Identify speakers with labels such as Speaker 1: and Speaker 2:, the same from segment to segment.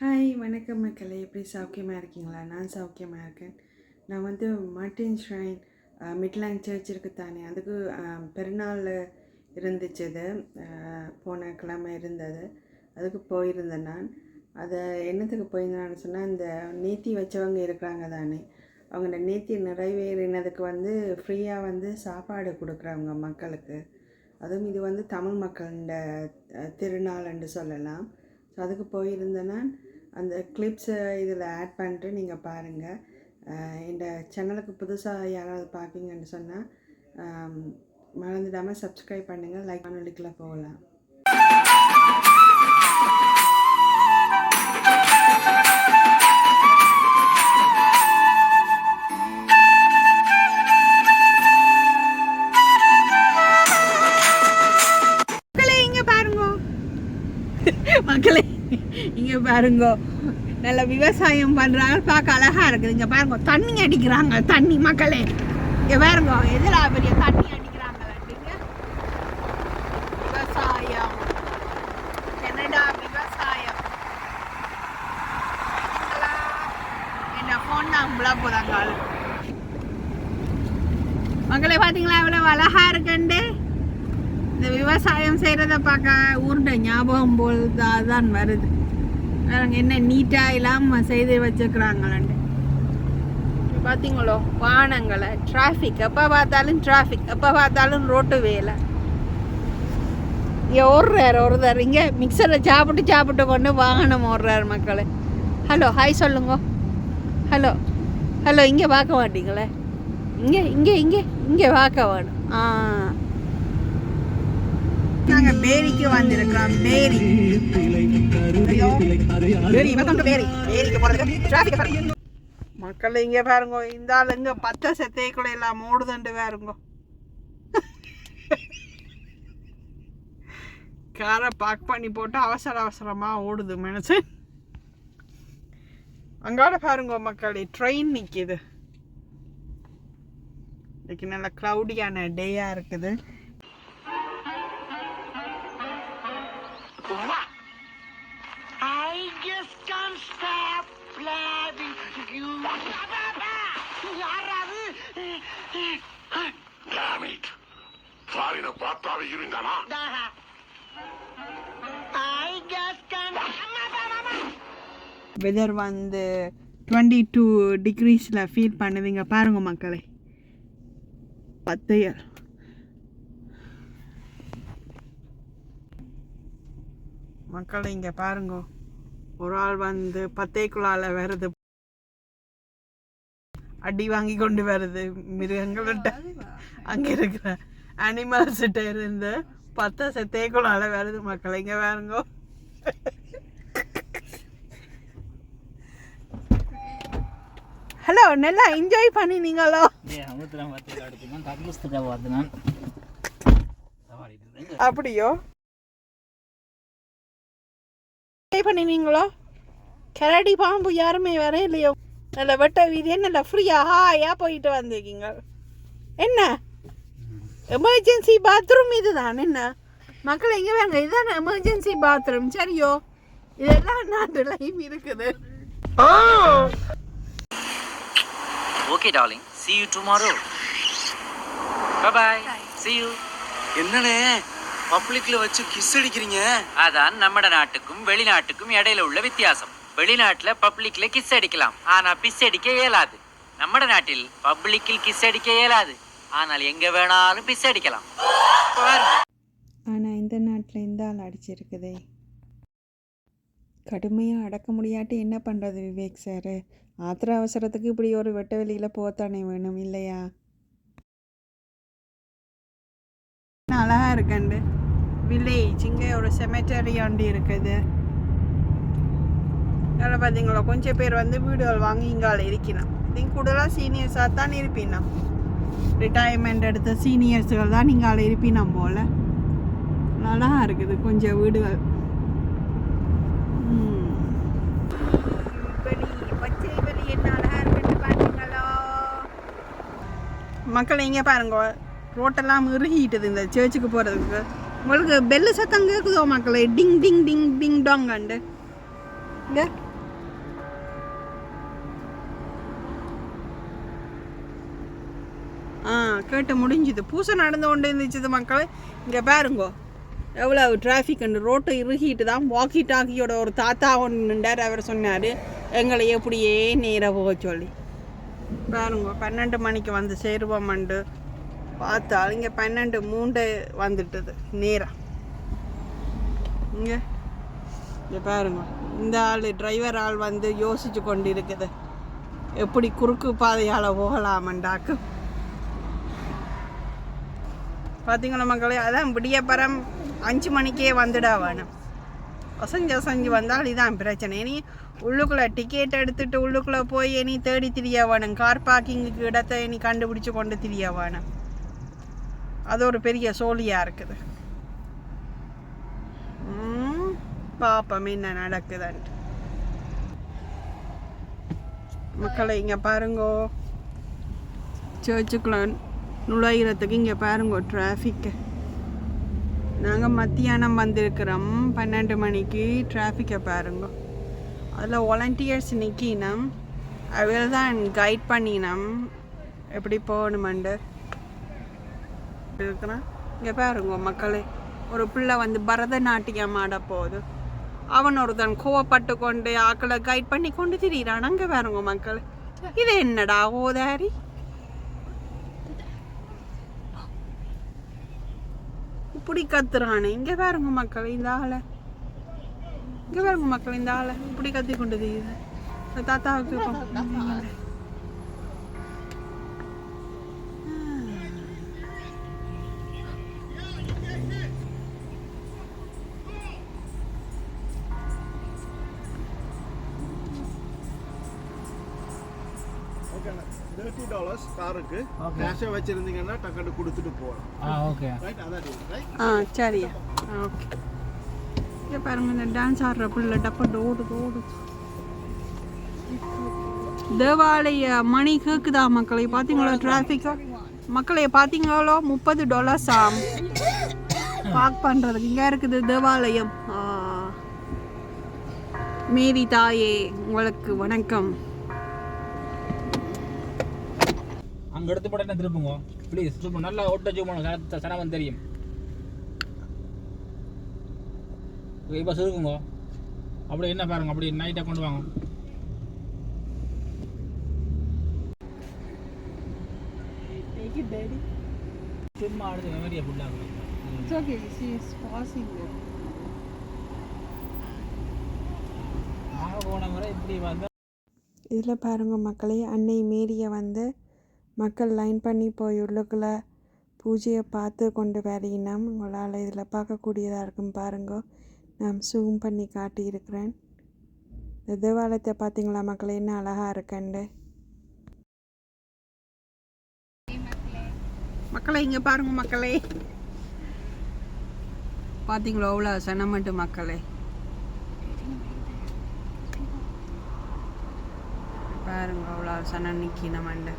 Speaker 1: Hi வணக்கம் மக்களே. எப்படி சௌக்கியமாக இருக்கீங்களா? நான் சௌக்கியமாக இருக்கேன். நான் வந்து மார்ட்டின் ஷ்ரைன் மிட்லாங் சர்ச் இருக்கு தானே. அதுக்கு பெருநாளில் பெருநாள் இருந்துச்சு அது போன கிழமை இருந்தது. அதுக்கு போயிருந்தேன் நான். அதை என்னத்துக்கு போயிருந்தான்னு சொன்னால் இந்த நீத்தி வச்சவங்க இருக்கிறாங்க தானே. அவங்க நீத்தி நிறைவேறினதுக்கு வந்து ஃப்ரீயாக வந்து சாப்பாடு கொடுக்குறாங்க மக்களுக்கு. அதுவும் இது வந்து தமிழ் மக்களோட அஹ், திருநாள்னு சொல்லலாம். ஸோ அதுக்கு போயிருந்தேன்னா அந்த கிளிப்ஸை இதில் ஆட் பண்ணிட்டு நீங்கள் பாருங்கள் இந்த சேனலுக்கு புதுசாக யாராவது பார்ப்பீங்கன்னு சொன்னால் மறந்துடாமல் சப்ஸ்கிரைப் பண்ணுங்கள் லைக் பண்ணலிக்கில் போகலாம்.
Speaker 2: மக்களே. இங்க பாருங்க. நல்ல விவசாயம் பண்றாங்க பார்க்க அழகா இருக்குது. இங்க பாருங்க தண்ணி அடிக்கிறாங்க. தண்ணி மக்களே. இங்க பாருங்க எதிரா பெரிய தண்ணி அடிக்கிறாங்க விவசாயம். கனடா விவசாயம்? என்ன போன் தான் போறாங்க மக்களே பாத்தீங்களா? எவ்வளவு அழகா இருக்குண்டு? இந்த விவசாயம் செய்கிறத பார்க்க ஊர்ட ஞாபகம் போல் தான் தான் வருது. என்ன நீட்டாக இல்லாமல் செய்து வச்சுக்கிறாங்களேன்ட்டு பார்த்தீங்களோ வானங்களை டிராஃபிக் எப்போ பார்த்தாலும் டிராஃபிக் எப்போ பார்த்தாலும் ரோட்டு வேலை. இங்கே ஓடுறார் ஒருத்தர். இங்கே மிக்சரை சாப்பிட்டு சாப்பிட்டு கொண்டு வாகனம் ஓடுறாரு மக்களை. ஹலோ ஹாய் சொல்லுங்க. ஹலோ ஹலோ இங்கே பார்க்க மாட்டீங்களே? இங்கே இங்கே இங்கே இங்கே பார்க்க வேணும். ஆ. நாங்க பேரிக்கு வந்திருக்கோம் பேரி. பேரி வெல்கம் டு பேரி. பேரிக்கு போறதுக்கு டிராஃபிக் மக்கள் இங்க பாருங்க. இந்த ஆள் இங்க பத்த செத்தைக்குள்ள எல்லாம் மூடுதண்டு பாருங்க. காரை பார்க் பண்ணி போட்டு அவசர அவசரமா ஓடுது மனசு அங்காட பாருங்க மக்களே ட்ரெயின் நிக்குது. இன்னைக்கு நல்ல க்ளவுடியான டேயா இருக்குது.
Speaker 3: பார்த்தாவே இருந்தானா.
Speaker 2: வெதர் வந்து டுவெண்ட்டி டூ டிகிரிஸில் ஃபீல் பண்ணுவீங்க பாருங்க மக்களே. பத்தையர் மக்களை இங்கே பாருங்க. ஒரு ஆள் வந்து பத்தைக்குள்ளால வருது. அடி வாங்கி கொண்டு வருது. மிருகங்கள்கிட்ட அங்கே இருக்கிற அனிமல்ஸ்கிட்ட இருந்து பத்த செத்தைக்குள்ளால வருது மக்களை இங்கே பாருங்க. ஹலோ நல்லா என்ஜாய் பண்ணினீங்களோ அப்படியோ? என்ஜாய் பண்ணினீங்களோ கரடி பாம்பு யாருமே வர இல்லையோ நல்ல வெட்ட வீதியே நல்ல ஃப்ரீயா ஹாயா போயிட்டு வந்திருக்கீங்க. என்ன? எமர்ஜென்சி பாத்ரூம் இதுதான் என்ன? மக்கள் எங்கே வாங்க? இதுதான் எமர்ஜென்சி பாத்ரூம் சரியோ? இதெல்லாம் நாட்டுலையும் இருக்குது?
Speaker 4: Okay darling see you tomorrow. Bye bye. See you.
Speaker 5: என்னண்ணே? பப்ளிக்ல வச்சு கிஸ் அடிக்கிறீங்க?
Speaker 4: அதான் நம்ம நாட்டுக்கும் வெளிநாட்டுக்கும் இடையில உள்ள வித்தியாசம். வெளிநாட்டுல பப்ளிக்ல கிஸ் அடிக்கலாம். ஆனா பிஸ் அடிக்க இயலாது. நம்ம நாட்டில் பப்ளிக்கில் கிஸ் அடிக்க இயலாது. ஆனால் எங்க வேணாலும் பிஸ் அடிக்கலாம்.
Speaker 1: ஆனால் இந்த நாட்டில் இந்த ஆள் அடிச்சிருக்குதே. கடுமையாக அடக்க முடியாட்டி என்ன பண்ணுறது விவேக் சார் ஆத்திர அவசரத்துக்கு இப்படி ஒரு வெட்ட வெளியில் போத்தானே வேணும் இல்லையா?
Speaker 2: அழகாக இருக்கண்டு? வில்லேஜ் இங்கே ஒரு செமெட்டரி ஆண்டி இருக்குது. அதில் பார்த்தீங்களா கொஞ்சம் பேர் வந்து வீடுகள் வாங்கி இங்கால இருக்கினா திங்க் கூடுதலாக சீனியர்ஸாக தான் இருப்பினா. ரிட்டையர்மெண்ட் எடுத்த சீனியர்ஸுகள் தான் இங்கால இருப்பினம் போல். அழகா இருக்குது கொஞ்சம் வீடுகள்? மக்கள் இங்கே பாருங்க. ரோட்டெல்லாம் இறுகிட்டுது இந்த சர்ச்சுக்கு போகிறதுக்கு உங்களுக்கு பெல்லு சத்தம் கேட்குதோ மக்களே? டிங் டிங் டிங் டிங் டாங் அண்டு இங்கே? கேட்டு முடிஞ்சுது. பூசை நடந்து கொண்டு இருந்துச்சு மக்கள். இங்கே பாருங்கோ. எவ்வளோ டிராஃபிக் ரோட்டை இறுகிட்டு தான் வாக்கி டாக்கியோட ஒரு தாத்தா ஒன்றுண்டார் அவர் சொன்னார் எங்களை எப்படியே நேராக போக சொல்லி. பாருங்க பன்னெண்டு மணிக்கு வந்து சேருவோம்ண்டு பார்த்தா இங்கே பன்னெண்டு மூண்டு வந்துட்டது. நேராக இங்கே. இங்கே பாருங்க. இந்த ஆள் டிரைவர் ஆள் வந்து யோசிச்சு கொண்டு இருக்குது. எப்படி குறுக்கு பாதையால் போகலாமண்டாக்கு பார்த்தீங்களா மக்களே? அதான் விடியப்பறம் அஞ்சு மணிக்கே வந்துடா வேணும். ஒசஞ்சு ஒசஞ்சு வந்தால் இதான் பிரச்சனை. இனி உள்ளுக்குள்ளே டிக்கெட் எடுத்துட்டு உள்ளுக்குள்ளே போய் இனி தேடி திரிய வேணும். கார் பார்க்கிங்குக்கு இடத்த இனி கண்டுபிடிச்சு கொண்டு திரிய வேணும். அது ஒரு பெரிய சோழியாக இருக்குது. ம், என்ன நடக்குதுன்ட்டு. மக்களை இங்கே பாருங்கோ. சர்ச்சுக்குள்ள நுழையிறதுக்கு இங்கே பாருங்க டிராஃபிக்கு நாங்கள் மத்தியானம் வந்திருக்கிறோம் பன்னெண்டு மணிக்கு டிராஃபிக்கை பாருங்க. அதில் வாலண்டியர்ஸ் நிற்கினோம் அவள் தான் கைட் பண்ணினோம். எப்படி போகணுமெண்டு இருக்கிறேன். இங்கே பாருங்க மக்களே. ஒரு பிள்ளை வந்து பரதநாட்டியம் ஆட போகுது. அவன் ஒருத்தன் கோவப்பட்டு கொண்டு ஆக்களை கைட் பண்ணி கொண்டு திரியிறான். அங்கே பாருங்க மக்கள். இது என்னடா ஓதாரி? இப்படி கத்துறானே. இங்கே பாருங்க மக்கள் இந்த ஆளை. இங்கே பாருங்க மக்கள் இந்த ஆளை. இப்படி கத்தி கொண்டு தெரியுது. தாத்தாவுக்கு இப்போ-
Speaker 6: தேர்ட்டி டாலர்ஸ் காருக்கு கேஷை வச்சிருந்தீங்கன்னா டக்கெட்டு கொடுத்துட்டு போகலாம்.
Speaker 7: ஆ ஓகே
Speaker 6: ரைட் அதான் ரைட்
Speaker 2: ஆ சரியா ஓகே இங்கே பாருங்க இந்த டான்ஸ் ஆடுற பிள்ளை டப்பட்டு ஓடுது ஓடுது தேவாலய மணி கேக்குதா மக்களை? பார்த்தீங்களோ டிராஃபிக்கா மக்களை பார்த்தீங்களோ முப்பது டாலர்ஸ் ஆம் பார்க் பண்ணுறதுக்கு இங்கே இருக்குது தேவாலயம். ஆ. மேரி தாயே உங்களுக்கு வணக்கம்.
Speaker 7: அங்க எடுத்து போட என்ன திருப்புங்க? ப்ளீஸ் திரும்ப நல்லா ஓட்ட ஜூம் பண்ணுங்க சனவன் தெரியும். இப்போ சுருக்குங்க. அப்படி என்ன பாருங்க அப்படி நைட்டை கொண்டு வாங்க. சும்மா அடுத்து மெமரியை ஃபுல்லாக நாங்கள் போன முறை இப்படி வந்து
Speaker 1: இதில் பாருங்க மக்களே அன்னை மேரியை வந்து மக்கள் லைன் பண்ணி போய் உள்ளுக்குள்ளே பூஜையை பார்த்து கொண்டு வரையினோம் உங்களால் இதில் பார்க்கக்கூடியதாக இருக்கும் பாருங்க. நான் சூம் பண்ணி காட்டியிருக்கிறேன். இந்த தேவாலயத்தை பார்த்தீங்களா மக்களே? என்ன அழகாக இருக்குண்டு.
Speaker 2: மக்களை இங்கே பாருங்க மக்களே. பார்த்தீங்களோ? அவ்வளோ சனமட்டு மக்களே. பாருங்க அவ்வளோ சனம் நிற்கி நம்மண்ட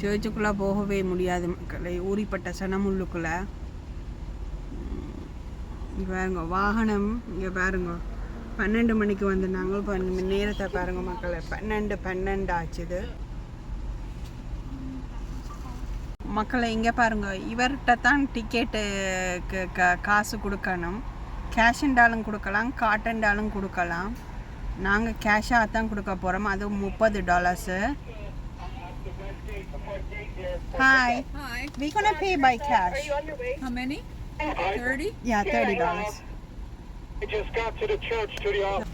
Speaker 2: சர்ச்சுக்குள்ளே போகவே முடியாது மக்களை ஊறிப்பட்ட சனமுள்ளுக்குள்ளே. இங்கே பாருங்க வாகனம் இங்கே பாருங்க. பன்னெண்டு மணிக்கு வந்திருந்தாங்க நாங்கள் இப்போ நேரத்தை பாருங்க மக்களை பன்னெண்டு பன்னெண்டு ஆச்சுது மக்களை இங்கே பாருங்க இவர்கிட்ட தான் டிக்கெட்டு காசு கொடுக்கணும். கேஷ் இருந்தாலும் கொடுக்கலாம் காட்டண்டாலும் கொடுக்கலாம். நாங்கள் கேஷாக தான் கொடுக்க போகிறோம் அது முப்பது dollars hi we gonna pay by cash.
Speaker 8: How many? 30?
Speaker 2: yeah 30 dollars.
Speaker 3: I just got to the church to the office.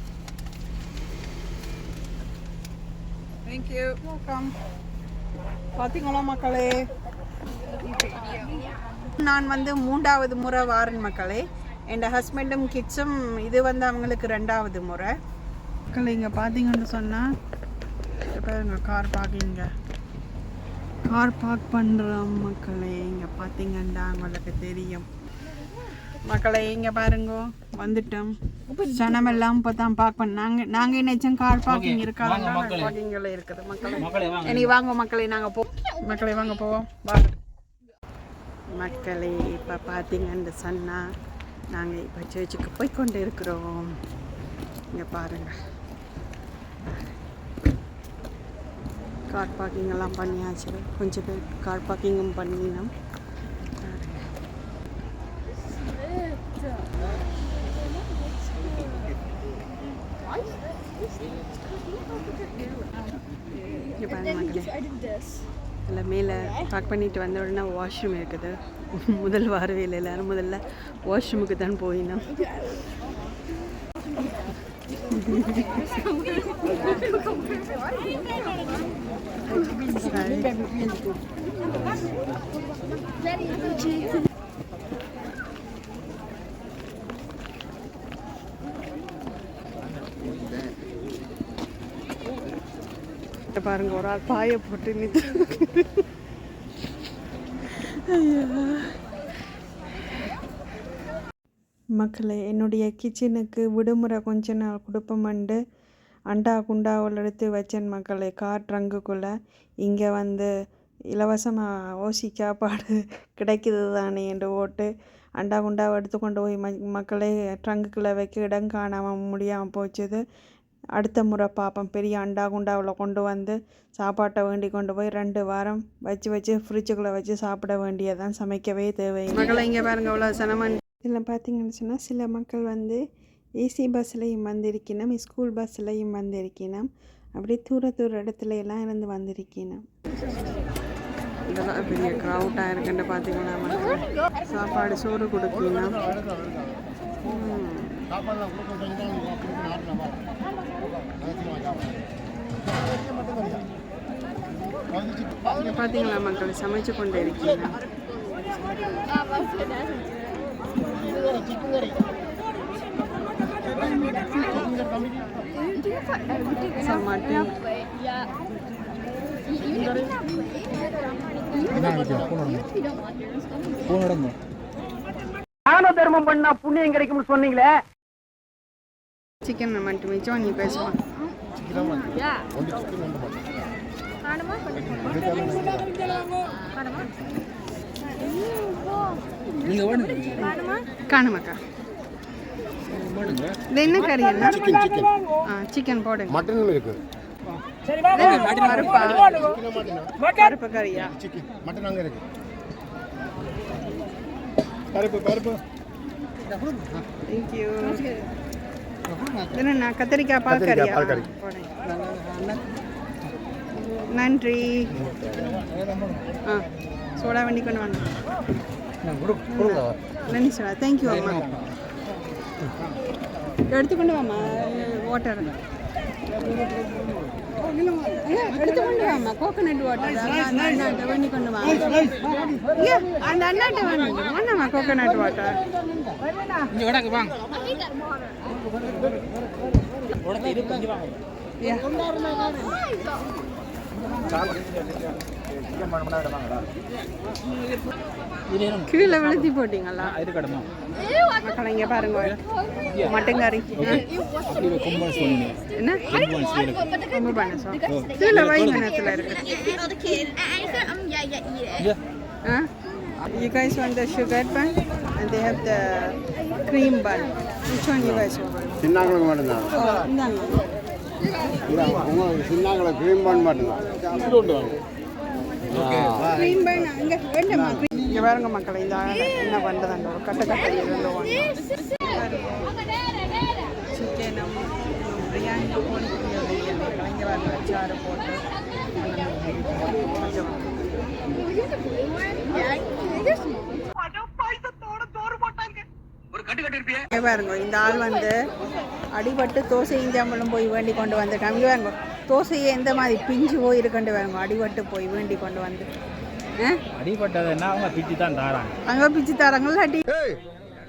Speaker 8: Thank you.
Speaker 2: Welcome பார்த்தீங்களா மக்களே? நான் வந்து மூன்றாவது முறை வாரன் மக்களே. என் ஹஸ்பண்டும் கிட்ஸும் இது வந்து அவங்களுக்கு ரெண்டாவது முறை. மக்கள் இங்கே பார்த்தீங்கன்னு சொன்னால் பாருங்க கார் பார்க்கிங்க கார் பார்க் பண்ணுறோம் மக்களே. இங்கே பார்த்தீங்கன்னா உங்களுக்கு தெரியும். மக்களே இங்கே பாருங்க வந்துட்டோம். ஜனமெல்லாம் இப்போ தான் பார்க் பண்ண நாங்கள் நாங்கள் என்னச்சும் கார் பார்க்கிங் இருக்காது. பார்க்கிங்கில் இருக்குது மக்களே. இனி வாங்க மக்களே நாங்கள் போ மக்களே வாங்க போவோம். வாங்க. மக்களே இப்போ பார்த்தீங்கன்னு சொன்னால் நாங்கள் இப்போ சர்ச்சுக்கு போய் கொண்டு இருக்கிறோம். இங்கே பாருங்கள் கார் பார்க்கிங் எல்லாம் பண்ணியாச்சு. கொஞ்சம் பேர் கார் பார்க்கிங்கும் பண்ணினோம். இல்லை மேலே பார்க் பண்ணிட்டு வந்த உடனே வாஷ்ரூம் இருக்குது. முதல் வரவே இல்லை எல்லாரும் முதல்ல வாஷ்ரூமுக்கு தான் போயினோம். பாருங்க ஒரு ஆள் பாய போட்டு நின்று மக்களை என்னுடைய கிச்சனுக்கு விடுமுறை கொஞ்ச நாள் கொடுப்பமண்டு அண்டா குண்டாவில் எடுத்து வச்சேன் மக்களே கார் ட்ரங்குக்குள்ளே இங்கே வந்து இலவசமாக ஓசி சாப்பாடு கிடைக்குது தானே என்று ஓட்டு. அண்டா குண்டாவை எடுத்து கொண்டு போய் ம மக்களே ட்ரங்குக்குள்ளே வைக்க இடம் காணாமல் முடியாமல் போச்சுது. அடுத்த முறை பார்ப்போம். பெரிய அண்டா குண்டாவில் கொண்டு வந்து சாப்பாட்டை வேண்டி கொண்டு போய் ரெண்டு வாரம் வச்சு வச்சு ஃப்ரிட்ஜுக்குள்ளே வச்சு சாப்பிட வேண்டியதான் சமைக்கவே தேவை மக்களை இங்கே பாருங்க அவ்வளோ சனமன். இதில் பார்த்தீங்கன்னு சொன்னால் சில மக்கள் வந்து ஏசி பஸ்லையும் வந்திருக்கணும் ஸ்கூல் பஸ்லையும் வந்திருக்கணும். அப்படியே தூர தூர இடத்துல எல்லாம் இருந்து வந்திருக்கணும். இதெல்லாம் பெரிய க்ரௌட்டாக இருக்குன்னு பார்த்தீங்கன்னா சாப்பாடு சோறு கொடுக்கணும். இங்க பார்த்தீங்களா மக்கள்? சமைச்சு கொண்டு இருக்கீங்க.
Speaker 9: பூ நடந்தோம்
Speaker 10: தான தர்மம் பண்ணா புண்ணியம் கிடைக்கும்னு சொன்னீங்களே?
Speaker 2: சிக்கன் மட்டும் மிச்சம் நீ பேசுவான் காணுமாக்கா. இது என்ன கறி என்ன? ஆ சிக்கன் போடுங்க.
Speaker 6: மட்டனும் இருக்கு.
Speaker 2: பருப்பா கறியா?
Speaker 6: சிக்கன் மட்டன் அங்கே இருக்கு. பருப்பு பருப்பு
Speaker 2: தேங்க்யூ கத்திரிக்காய் பால் கறியா. நன்றி. ஆ சோடா வண்டி கொண்டு வாங்க. நன்றி சோடா. தேங்க்யூ அம்மா. எடுத்துக்கொண்டு வாம்மா வாட்டர் எடுத்துக்கொண்டு வாம்மா கோகனட் வாட்டர் அந்த அண்ணாட்ட வேண்டி கொண்டு வா அந்த அண்ணாட்ட வேண்டி வேணாம்மா கோகனட் வாட்டர்
Speaker 9: இங்கே வடாங்க வாங்க உடனே வாங்க
Speaker 2: கீழே விழுத்தி போட்டீங்களா
Speaker 9: இது கடமா
Speaker 2: மக்கள் இங்கே பாருங்க
Speaker 9: சொன்னீங்க
Speaker 2: என்ன கீழே வைங்க நேரத்தில் இருக்கு? You guys want the sugar bun? And they have the cream bun. Which one you guys want?
Speaker 6: சின்னாங்களுக்கு மட்டும்தான்.
Speaker 2: Oh, இந்தாங்க.
Speaker 6: உங்களுக்கு சின்னாங்களுக்கு க்ரீம் பண்ண மட்டும்தான்
Speaker 2: Cream bun அங்க வேண்டாமா இங்க பாருங்க மக்களே இந்த என்ன பண்ணுறதுன்ற ஒரு கட்ட கட்ட இருந்து சிக்கனும் பிரியாணி போட்டு கலைஞர் பாருங்க சாறு போட்டு கொஞ்சம் இங்க பாருங்க இந்த ஆள் வந்து அடிபட்டு தோசை இஞ்சாமலும் போய் வேண்டி கொண்டு வந்துட்டாங்க இங்க பாருங்க தோசையை எந்த மாதிரி பிஞ்சு போய் இருக்குண்டு பாருங்க அடிபட்டு போய் வேண்டி கொண்டு வந்து. ஆ?
Speaker 9: அடிப்பட்டதுன்னா அவங்க பிச்சு தான் தாராங்க.
Speaker 2: அங்க பிச்சு தராங்களா அடி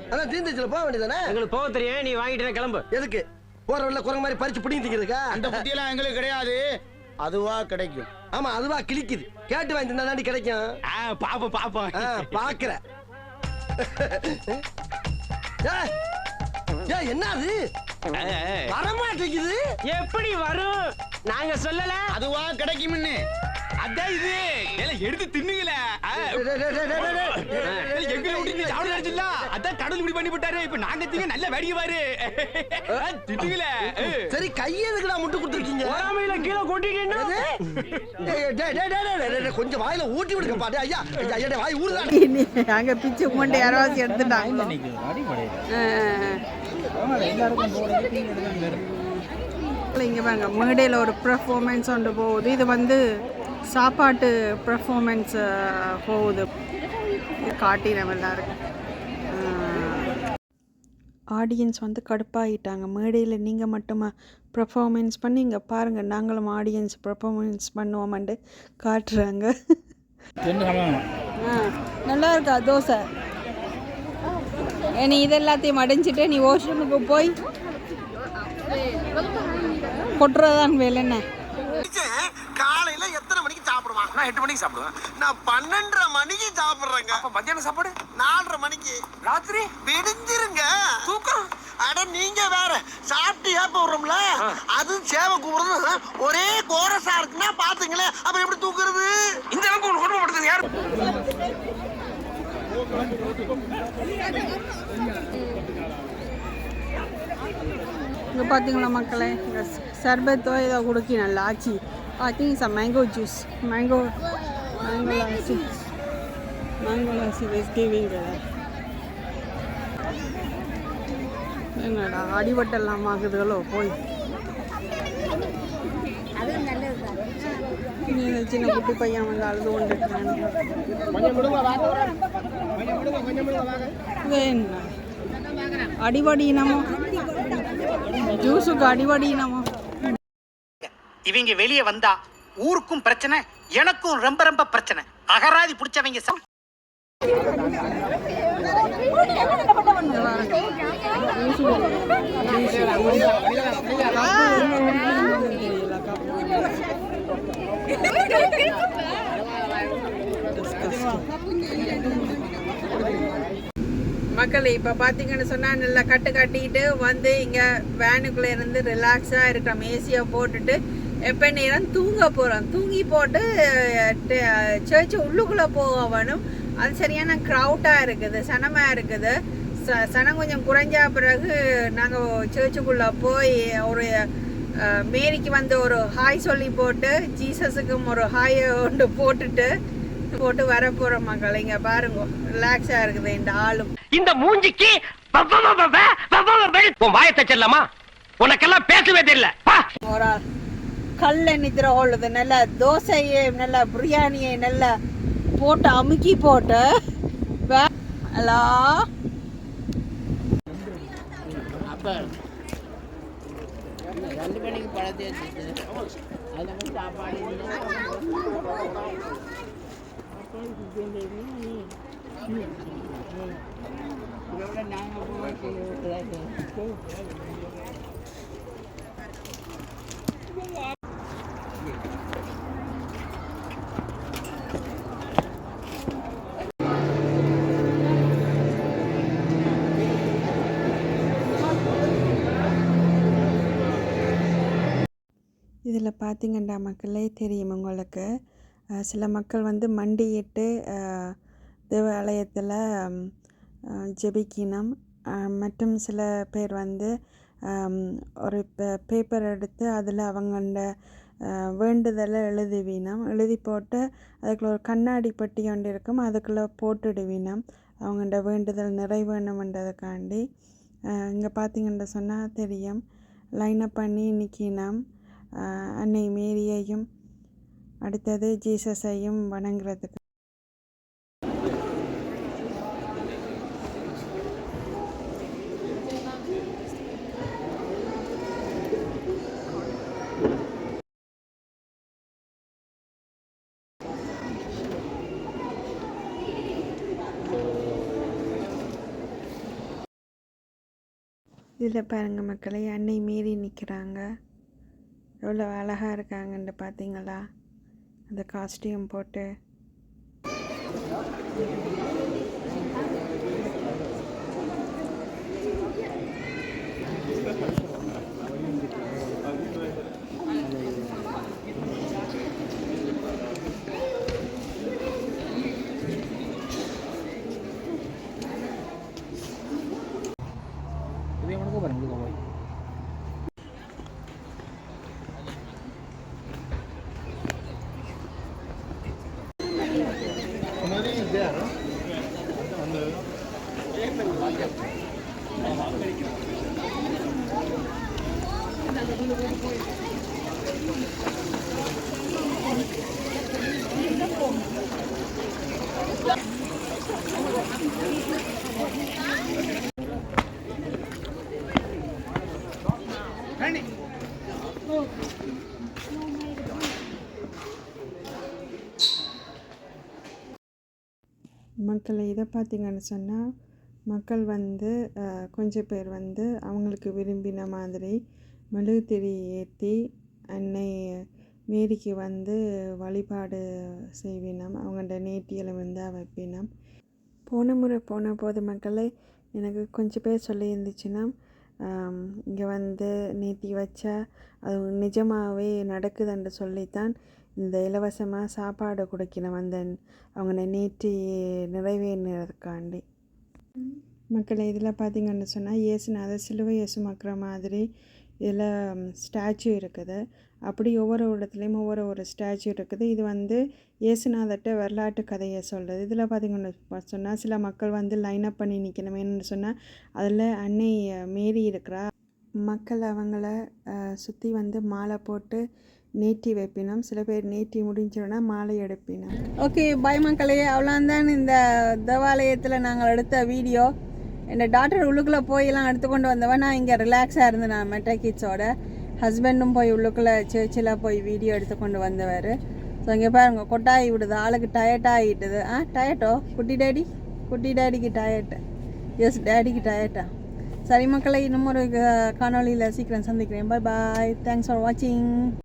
Speaker 10: அதான் தீந்துச்சுல போக வேண்டியதானே எங்களுக்கு போக தெரியும் நீ வாங்கிட்டு கிளம்பு. எதுக்கு? போற வழியில குரங்கு மாதிரி பறிச்சு பிடிங்கி திங்கிறதுக்கா
Speaker 6: அந்த புத்தியெல்லாம் எங்களுக்கு கிடையாது. அதுவா கிடைக்கும்.
Speaker 10: ஆமா அதுவா கிழிக்குது. கேட்டு வாங்கி தாண்டி கிடைக்கும்.
Speaker 9: பாப்போம் பாப்போம்.
Speaker 10: ஆ, பாக்குற என்ன அது வரமாட்டேங்குது.
Speaker 11: எப்படி வரும்? நாங்க சொல்லல.
Speaker 6: அதுவா கிடைக்கும்னு.
Speaker 9: அதான் இது எல்லாம் எடுத்து
Speaker 10: டேய்.
Speaker 9: எங்களை விட்டு சாப்பிட நினைச்சில்ல அதான் கடவுள் இப்படி பண்ணி விட்டாரு இப்ப நாங்க திங்க நல்ல வேடிக்கை பாரு திட்டுங்கள
Speaker 10: சரி கையை எதுக்குடா முட்டு கொடுத்துருக்கீங்க
Speaker 11: பொறாமையில கீழே கொட்டிட்டீங்கன்னா
Speaker 10: டேய், டேய், டேய், டேய், டேய், டேய், டேய், கொஞ்சம் வாயில ஊட்டி விடுங்க பாட்டு ஐயா ஐயா, வாய் ஊறுதா
Speaker 2: அங்கே பிச்சு கொண்டு யாராவது எடுத்துட்டாங்க இங்கே பாருங்க மேடையில் ஒரு பெர்ஃபார்மன்ஸ் ஒன்று போகுது இது வந்து சாப்பாட்டு பெர்ஃபார்மன்ஸ் போகுது. இது காட்டினோம் எல்லாருக்கும் ஆடியன்ஸ் வந்து கடுப்பாகிட்டாங்க மேடையில் நீங்கள் மட்டுமா பெர்ஃபார்மன்ஸ் பண்ணி இங்கே பாருங்கள் நாங்களும் ஆடியன்ஸ் பெர்ஃபார்மன்ஸ் பண்ணுவோம்ட்டு காட்டுறாங்க. நல்லா இருக்கா? தோசை? நீ இது எல்லாத்தையும் அடைஞ்சிட்டு நீ வாஷ்ரூமுக்கு போய் கொட்டுறதான் வேலை என்ன?
Speaker 10: காலையில எத்தனை மணிக்கு சாப்பிடுவான்? நான் எட்டு மணிக்கு சாப்பிடுவேன். நான் பன்னெண்டரை மணிக்கு சாப்பிடுறேங்க. அப்ப மத்தியானம் சாப்பாடு? நாலரை மணிக்கு. ராத்திரி? விடிஞ்சிருங்க. தூக்கம்? அட நீங்க வேற. சாப்பிட்டு ஏப்ப விடுறோம்ல? அது சேவை கூப்பிடுறது ஒரே கோரஸா இருக்குன்னா பாத்துங்களேன். அப்ப எப்படி தூக்குறது? இந்த அளவுக்கு ஒரு குடும்பப்படுத்துறது யாரு?
Speaker 2: இங்கே பார்த்தீங்களா மக்களே? சர்பத்தோ ஏதோ குடுக்கி நல்லா ஆச்சு. I think is mango juice mango mango lassi mango lassi is giving என்னடா அடிபட்டெல்லாம் ஆகுதுகளோ போய். சின்ன குட்டி பையன் வந்து அழுது கொண்டு என்ன? அடிபடினமோ ஜூஸுக்கு
Speaker 12: இவங்க வெளியே வந்தா ஊருக்கும் பிரச்சனை எனக்கும் ரொம்ப ரொம்ப பிரச்சனை. அகராதி பிடிச்சவங்க சம்
Speaker 2: மக்கள் இப்போ பார்த்தீங்கன்னு சொன்னால் நல்லா கட்டு கட்டிக்கிட்டு வந்து இங்கே வேனுக்குள்ளே இருந்து ரிலாக்ஸாக இருக்கிறோம் ஏசியை போட்டுட்டு எப்போ நேரம் தூங்க போகிறோம் தூங்கி போட்டு சர்ச்சு உள்ளுக்குள்ளே போக வேணும் அது சரியான க்ரௌட்டாக இருக்குது சனமாக இருக்குது. ச சனம் கொஞ்சம் குறைஞ்சா பிறகு நாங்கள் சர்ச்சுக்குள்ளே போய் ஒரு மேரிக்கு வந்து ஒரு ஹாய் சொல்லி போட்டு ஜீசஸுக்கும் ஒரு ஹாய் ஒன்று போட்டுட்டு போட்டு வர போகிற மக்கள். இங்கே பாருங்க ரிலாக்ஸாக இருக்குது இந்த ஆளும்.
Speaker 12: இந்த மூஞ்சிக்கு வாயத்தை செல்லாமா உனக்கெல்லாம் பேசவே தெரியல. வா.
Speaker 2: ஒரு ஆள் கல்ல நித்திர கொள்ளுது நல்லா தோசையை நல்லா பிரியாணியை நல்லா போட்டு அமுக்கி போட்டு வே- ஹலோ? இதில் பார்த்தீங்கன்னா மக்களே தெரியும் உங்களுக்கு. சில மக்கள் வந்து மண்டியிட்டு தேவாலயத்தில் ஜெபிக்கினம் ஜெபிக்கணும். மற்றும் சில பேர் வந்து ஒரு ஒரு பேப்பர் எடுத்து அதில் அவங்களோட வேண்டுதலை எழுதுவினம். எழுதி போட்டு அதுக்குள்ள ஒரு கண்ணாடி பெட்டி ஒன்று இருக்கும். அதுக்குள்ளே போட்டுடுவினம். அவங்களோட வேண்டுதல் நிறைவேணுமென்றதுக்காண்டி இங்கே பார்த்தீங்கன்னு சொன்னால் தெரியும். லைனப் பண்ணி நிற்கினோம் அன்னை மேரியையும் அடுத்தது ஜீசஸையும் வணங்குறதுக்கு. இதில் பாருங்கள் மக்களை அன்னை மீறி நிற்கிறாங்க. எவ்வளோ அழகாக இருக்காங்கன்ட்டு பார்த்தீங்களா அந்த காஸ்டியூம் போட்டு.
Speaker 1: மக்களை இதை பார்த்திங்கன்னு சொன்னால் மக்கள் வந்து கொஞ்சம் பேர் வந்து அவங்களுக்கு விரும்பின மாதிரி மெழுகுதிரி ஏற்றி அன்னை மேரிக்கு வந்து வழிபாடு செய்வினம். அவங்கள்ட நேர்த்திகளை வந்து வைப்பினம் போன முறை போன போது மக்களே எனக்கு கொஞ்சம் பேர் சொல்லியிருந்துச்சுன்னா இங்கே வந்து நேத்தி வச்சா அது நிஜமாகவே நடக்குதுன்னு சொல்லித்தான் இந்த இலவசமாக சாப்பாடு கொடுக்கணும் அந்த அவங்க நேற்று நிறைவேறினதுக்காண்டி மக்களை இதில் பார்த்தீங்கன்னு சொன்னால் இயேசுநாதர் சிலுவையை சுமக்கிற மாதிரி இதில் ஸ்டாச்சு இருக்குது. அப்படி ஒவ்வொரு இடத்துலையும் ஒவ்வொரு ஒரு ஸ்டாச்சு இருக்குது. இது வந்து இயேசுநாதர்கிட்ட வரலாற்று கதையை சொல்கிறது இதில் பார்த்தீங்கன்னு சொன்னால் சில மக்கள் வந்து லைன் அப் பண்ணி நிற்கணுமேனு சொன்னால் அதில் அன்னை மேரி இருக்கிறா. மக்கள் அவங்கள சுற்றி வந்து மாலை போட்டு நீட்டி வைப்பினோம். சில பேர் நீட்டி முடிஞ்சோன்னா மாலை எடுப்பினோம்.
Speaker 2: ஓகே பாய் மக்களே அவ்வளோந்தான் இந்த தேவாலயத்தில் நாங்கள் எடுத்த வீடியோ. என் டாக்டர் உள்ளுக்குள்ளே போயெல்லாம் எடுத்துக்கொண்டு வந்தவன். நான் இங்கே ரிலாக்ஸாக இருந்தேன் நான் மெட்ரா கிட்ஸோட ஹஸ்பண்டும் போய் உள்ளுக்குள்ளே சர்ச்சில் போய் வீடியோ எடுத்துக்கொண்டு வந்தவர். ஸோ இங்கே பாருங்க கொட்டாயி விடுது. ஆளுக்கு டயர்ட் ஆகிட்டுது. ஆ டயட்டோ குட்டி டேடி குட்டி டேடிக்கு டயர்ட்டு எஸ் டேடிக்கு டயர்ட்டா சரி மக்களை இன்னும் ஒரு காணொலியில் சீக்கிரம் சந்திக்கிறேன். பாய் பாய் தேங்க்ஸ் ஃபார் வாட்சிங்